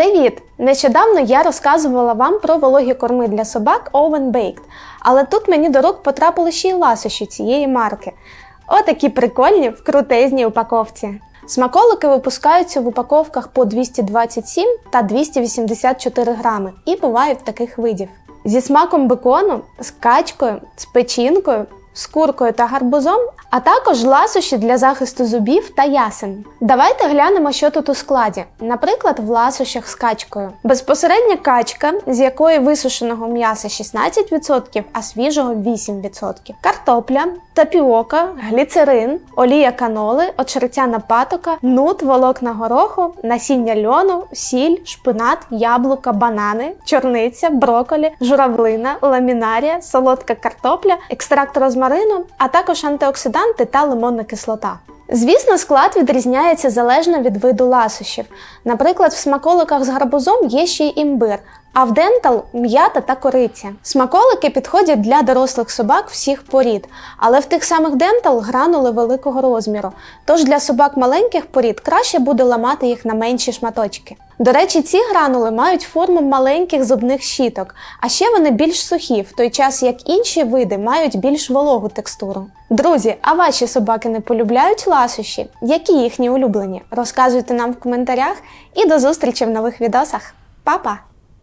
Привіт! Нещодавно я розказувала вам про вологі корми для собак Oven Baked, але тут мені до рук потрапили ще й ласощі цієї марки. Отакі прикольні в крутезній упаковці. Смаколики випускаються в упаковках по 227 та 284 грами і бувають таких видів. Зі смаком бекону, з качкою, з печінкою, з куркою та гарбузом, а також ласощі для захисту зубів та ясен. Давайте глянемо, що тут у складі. Наприклад, в ласощах з качкою. Безпосередня качка, з якої висушеного м'яса 16%, а свіжого 8%. Картопля, тапіока, гліцерин, олія каноли, очеретяна патока, нут, волокна гороху, насіння льону, сіль, шпинат, яблука, банани, чорниця, броколі, журавлина, ламінарія, солодка картопля, екстракт розмарину, а також антиоксиданти та лимонна кислота. Звісно, склад відрізняється залежно від виду ласощів. Наприклад, в смаколиках з гарбузом є ще й імбир, а в дентал м'ята та кориця. Смаколики підходять для дорослих собак всіх порід, але в тих самих дентал гранули великого розміру. Тож для собак маленьких порід краще буде ламати їх на менші шматочки. До речі, ці гранули мають форму маленьких зубних щіток, а ще вони більш сухі, в той час як інші види мають більш вологу текстуру. Друзі, а ваші собаки не полюбляють ласощі? Які їхні улюблені? Розказуйте нам в коментарях і до зустрічі в нових відосах. Па-па!